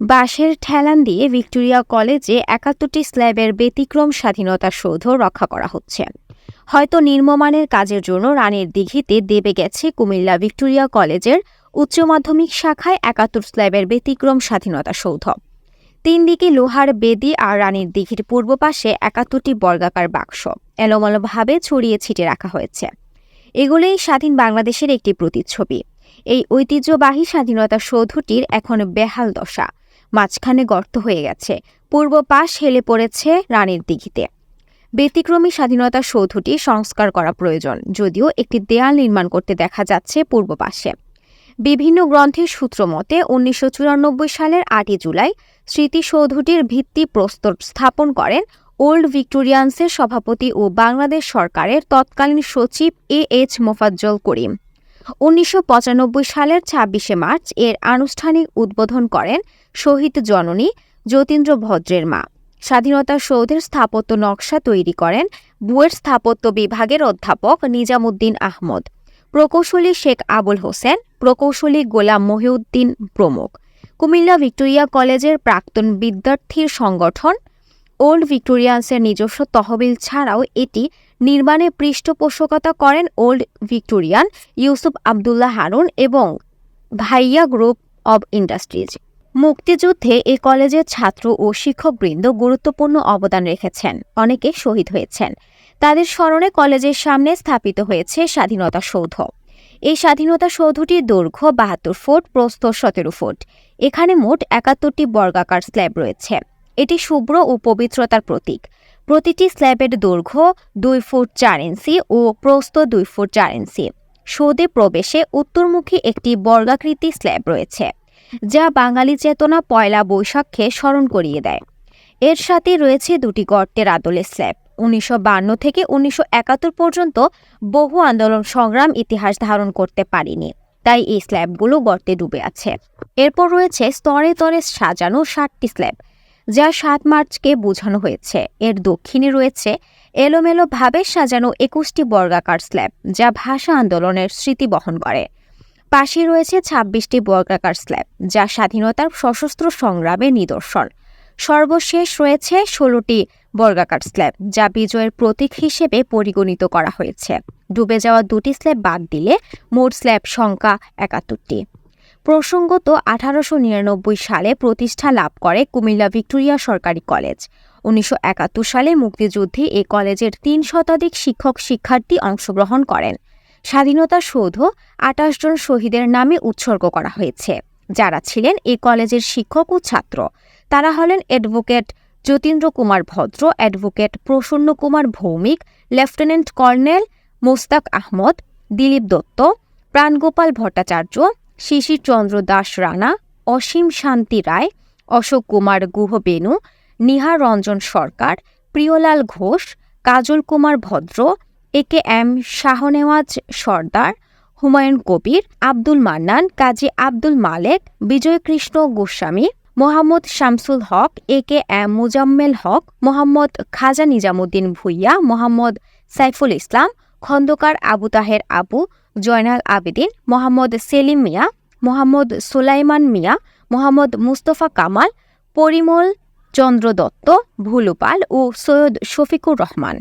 বাঁশের ঠেলান দিয়ে ভিক্টোরিয়া কলেজে একাত্তরটি স্ল্যাবের ব্যতিক্রম স্বাধীনতা সৌধ রক্ষা করা হচ্ছে। হয়তো নির্মমানের কাজের জন্য রানের দিঘিতে দেবে গেছে কুমিল্লা ভিক্টোরিয়া কলেজের উচ্চ মাধ্যমিক শাখায় একাত্তর স্ল্যাবের ব্যতিক্রম স্বাধীনতা সৌধ। তিন দিকে লোহার বেদি আর রানীর দিঘির পূর্ব পাশে একাত্তরটি বর্গাকার বাক্স। এলোমেলোভাবে ছড়িয়ে ছিটে রাখা হয়েছে। এগুলোই স্বাধীন বাংলাদেশের একটি প্রতিচ্ছবি। এই ঐতিহ্যবাহী স্বাধীনতা সৌধটির এখন বেহাল দশা। মাঝখানে গর্ত হয়ে গেছে। পূর্ব পাশ হেলে পড়েছে রানীর দিঘিতে। ব্যতিক্রমী স্বাধীনতা সৌধটি সংস্কার করা প্রয়োজন, যদিও একটি দেয়াল নির্মাণ করতে দেখা যাচ্ছে পূর্ব পাশে। বিভিন্ন গ্রন্থের সূত্র মতে, উনিশশো সালের আটই জুলাই স্মৃতিসৌধটির ভিত্তি প্রস্তর স্থাপন করেন ওল্ড ভিক্টোরিয়ান্সের সভাপতি ও বাংলাদেশ সরকারের তৎকালীন সচিব এ এইচ মোফাজ্জল করিম। উনিশশো পঁচানব্বই সালের ছাব্বিশে মার্চ এর আনুষ্ঠানিক উদ্বোধন করেন শহীদ জননী যতীন্দ্র ভদ্রের মা। স্বাধীনতা সৌধের স্থাপত্য নকশা তৈরি করেন বুয়েট স্থাপত্য বিভাগের অধ্যাপক নিজামুদ্দিন আহমদ। প্রকৌশলী শেখ আবুল হোসেন, প্রকৌশলী গোলাম মহিউদ্দিন প্রমুখ। কুমিল্লা ভিক্টোরিয়া কলেজের প্রাক্তন বিদ্যার্থীর সংগঠন ওল্ড ভিক্টোরিয়ান্সের নিজস্ব তহবিল ছাড়াও এটি নির্মাণে পৃষ্ঠপোষকতা করেন ওল্ড ভিক্টোরিয়ান ইউসুফ আবদুল্লাহ হারুন এবং ভাইয়া গ্রুপ অব ইন্ডাস্ট্রিজ। মুক্তিযুদ্ধে এ কলেজের ছাত্র ও শিক্ষকবৃন্দ গুরুত্বপূর্ণ অবদান রেখেছেন। অনেকে শহীদ হয়েছেন। তাদের স্মরণে কলেজের সামনে স্থাপিত হয়েছে স্বাধীনতা সৌধ। এই স্বাধীনতা সৌধটির দৈর্ঘ্য বাহাত্তর ফুট, প্রস্থ সতেরো ফুট। এখানে মোট একাত্তরটি বর্গাকার স্ল্যাব রয়েছে। এটি শুভ্র ও পবিত্রতার প্রতীক। প্রতিটি স্ল্যাবের দৈর্ঘ্য দুই ফুট চার ইঞ্চি ও প্রস্থ দুই ফুট চার ইঞ্চি। সৌদে প্রবেশে উত্তরমুখী একটি বর্গাকৃতি স্ল্যাব রয়েছে, যা বাঙালি চেতনা পয়লা বৈশাখকে স্মরণ করিয়ে দেয়। এর সাথে রয়েছে দুটি গর্তের আদলে স্ল্যাব। উনিশশো থেকে উনিশশো একাত্তর পর্যন্ত বহু আন্দোলন সংগ্রাম ইতিহাস ধারণ করতে পারেনি, তাই এই স্ল্যাবগুলো গর্তে ডুবে আছে। এরপর রয়েছে স্তরে তরে সাজানো ষাটটি স্ল্যাব যা সাত মার্চকে বোঝানো হয়েছে। এর দক্ষিণে রয়েছে, এলোমেলোভাবে সাজানো একুশটি বর্গাকার স্ল্যাব, যা ভাষা আন্দোলনের স্মৃতি বহন করে। পাশে রয়েছে ছাব্বিশটি বর্গাকার স্ল্যাব, যা স্বাধীনতার সশস্ত্র সংগ্রামের নিদর্শন। সর্বশেষ রয়েছে ষোলোটি বর্গাকার স্ল্যাব, যা বিজয়ের প্রতীক হিসেবে পরিগণিত করা হয়েছে। ডুবে যাওয়া দুটি স্ল্যাব বাদ দিলে মোট স্ল্যাব সংখ্যা একাত্তরটি। প্রসঙ্গত, আঠারোশো নিরানব্বই সালে প্রতিষ্ঠা লাভ করে কুমিল্লা ভিক্টোরিয়া সরকারি কলেজ। উনিশশো একাত্তর সালে মুক্তিযুদ্ধে এ কলেজের তিন শতাধিক শিক্ষক শিক্ষার্থী অংশগ্রহণ করেন। স্বাধীনতা সৌধ আটাশ জন শহীদের নামে উৎসর্গ করা হয়েছে। যারা ছিলেন এই কলেজের শিক্ষক ও ছাত্র, তারা হলেন advocate Jatindra Kumar Bhadra, advocate Prasanna Kumar Bhowmik, lieutenant colonel Mostaq Ahmed, Dilip Dutta, Prangopal Bhattacharya Shishir Chandra Das Rana, Asim Shanti Roy, Ashok Kumar Guha Benu Nihar Ranjan Sarkar, Priyalal Ghosh, Kajal Kumar Bhadra, A K M Shahnewaz Sardar, Humayun Kabir, Abdul Mannan, Kazi Abdul Malek, Bijoykrishna Goswami, Mohammad Shamsul Haque, A K M Muzammel Haque, Mohammad Khaja Nizamuddin Bhuiyan, Mohammad Saiful Islam Khondokar Abu Taher Abu, Joynal Abedin, Mohammad Selim Mia, Mohammad Sulaiman Mia, Mohammad Mustafa Kamal, Parimal Chandra Dutta, Bhulupal O Syed Shafiqur Rahman.